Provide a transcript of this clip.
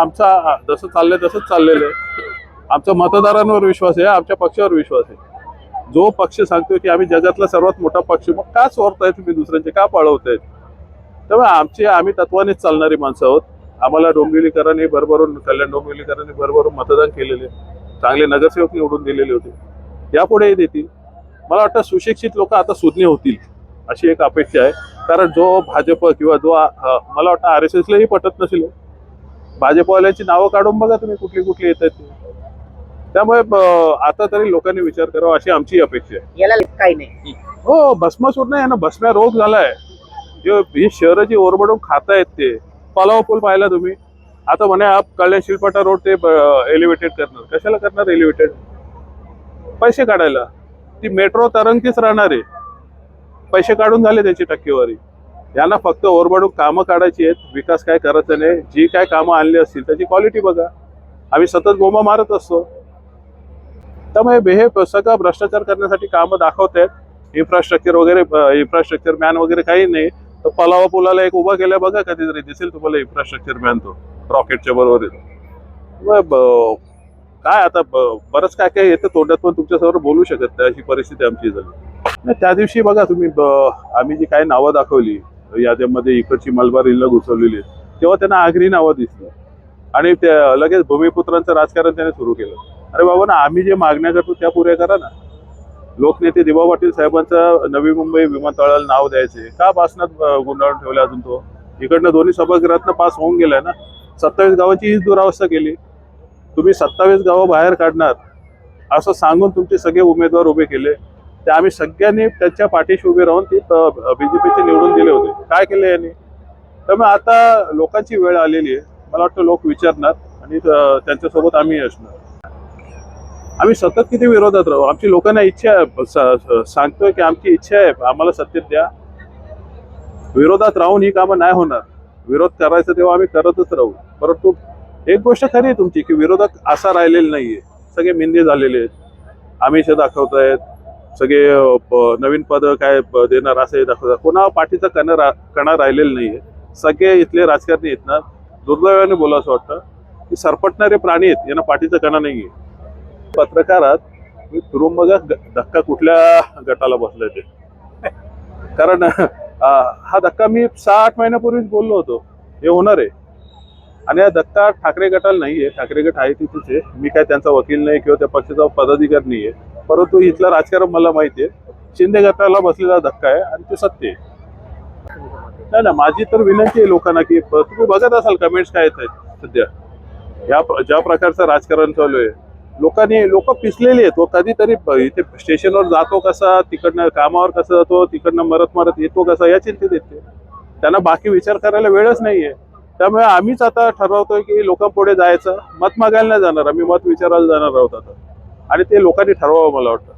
आमचा जसं चाललंय तसंच चाललेलं आहे. आमचा मतदारांवर विश्वास आहे आमच्या पक्षावर विश्वास आहे. जो पक्ष सांगतो की आम्ही जगातला सर्वात मोठा पक्ष मग का चोरताय तुम्ही दुसऱ्यांचे का पळवतायत? त्यामुळे आमची आम्ही तत्वानेच चालणारी माणसं आहोत. आम्हाला डोंबिवलीकरांनी भरभरून कल्याण डोंबिवलीकरांनी भरभरून मतदान केलेले. चांगले नगरसेवक निवडून दिलेले होते. यापुढेही देतील. मला वाटतं सुशिक्षित लोक आता सुज्ञ होतील अशी एक अपेक्षा आहे. कारण जो भाजप किंवा जो मला वाटतं आर एस एसलाही पटत नसेल. भाजपवाल्यांची नावं काढून बघा तुम्ही कुठली कुठली येतात ते. त्यामुळे आता तरी लोकांनी विचार करावा अशी आमची अपेक्षा आहे. याला काही नाही. हो भस्मासूर नाही ना भस्म्या रोग झालाय. हे ही शहरं जी ओरबडून खातायत ते पलाव पूल पाहिला तुम्ही. आता म्हणे आप कल्याण शिलपाटा रोड ते एलिव्हेटेड करणार. कशाला करणार एलिव्हेटेड पैसे काढायला. ती मेट्रो तरंगतीच राहणार आहे. पैसे काढून झाले त्याची टक्केवारी. यांना फक्त ओरबडून कामं काढायची आहेत. विकास काय करायचं नाही. जी काय कामं आणली असतील त्याची क्वालिटी बघा. आम्ही सतत बोंबा मारत असतो. त्यामुळे हे सगळं भ्रष्टाचार करण्यासाठी कामं दाखवत आहेत. इन्फ्रास्ट्रक्चर वगैरे इन्फ्रास्ट्रक्चर मॅन वगैरे काही नाही. तर पलावा पुलाला एक उभा केला बघा कधीतरी दिसेल तुम्हाला इन्फ्रास्ट्रक्चर मॅन तो. रॉकेटच्या बरोबर येतो मग ब- काय आता ब- बरंच काय काय येतं तोंडात पण तुमच्यासमोर बोलू शकत नाही. अशी परिस्थिती आमची झाली. त्या दिवशी बघा तुम्ही ब- आम्ही जी काही नावं दाखवली याद्यामध्ये इकडची मलबार हिल्ला घुसवलेली तेव्हा त्यांना आगरी नावं दिसली. आणि त्या लगेच भूमिपुत्रांचं राजकारण त्याने सुरू केलं. अरे बाबा ना आम्ही जे मागण्या करतो त्या पुऱ्या करा ना. लोकनेते दिवा पाटील साहेबांचं नवी मुंबई विमानतळाला नाव द्यायचे. का भाषणात गुंडाळून ठेवलं अजून तो? इकडनं दोन्ही सभागृहातनं पास होऊन गेलाय ना. सत्तावीस गावाची हीच दुरावस्था केली. तुम्ही सत्तावीस गावं बाहेर काढणार. असं सांगून तुमचे सगळे उमेदवार उभे केले. ते आम्ही सगळ्यांनी त्यांच्या पाठीशी उभे राहून ती बीजेपीचे निवडून दिले होते. काय केले यांनी? त्यामुळे आता लोकांची वेळ आलेली आहे. मला वाटतं लोक विचारणार आणि त्यांच्यासोबत आम्ही असणार. आम्ही सतत किती विरोधात राहू? आमची लोकांना इच्छा आहे, सांगतोय की आमची इच्छा आहे. आम्हाला सत्तेत द्या. विरोधात राहून ही कामं नाही होणार. विरोध करायचं तेव्हा आम्ही करतच राहू. परंतु एक गोष्ट खरी आहे तुमची की विरोधक असा राहिलेला नाहीये. सगळे मिंदे झालेले आहेत. आमिष दाखवतायत. सगळे नवीन पद काय देणार असं हे दाखवतात कोणा पाठीचा कणा रा कणा राहिलेला नाहीये. सगळे इथले राजकारणी आहेत ना दुर्दैवाने बोला असं वाटतं की सरपटणारे प्राणी आहेत यांना पाठीचा कणा नाहीये. पत्रकारात मी फिरून बघा धक्का कुठल्या गटाला बसलाय ते. कारण हा धक्का मी सहा आठ महिन्यापूर्वीच बोललो होतो. हे होणार आहे. आणि हा धक्का ठाकरे गटाला नाहीये. ठाकरे गट आहे तिथेच आहे. मी काय त्यांचा वकील नाही किंवा त्या पक्षाचा पदाधिकारी नाहीये. परंतु इथलं राजकारण मला माहिती आहे. शिंदे गटाला बसलेला धक्का आहे आणि ते सत्य आहे. नाही ना माझी तर विनंती आहे लोकांना की तुम्ही बघत असाल कमेंट्स काय येत आहेत सध्या. या ज्या प्रकारचं राजकारण चालू आहे. लोकांनी लोक पिसलेली आहेत व कधीतरी इथे स्टेशनवर जातो कसा तिकडनं कामावर कसा जातो तिकडनं मरत मरत येतो कसा या चिंतेत येते त्यांना बाकी विचार करायला वेळच नाहीये त्यामुळे आम्हीच आता ठरवतोय की लोकांपुढे जायचं. मत मागायला नाही जाणार आम्ही मत विचारायला जाणार आहोत आता. आणि ते लोकांनी ठरवावं मला वाटतं.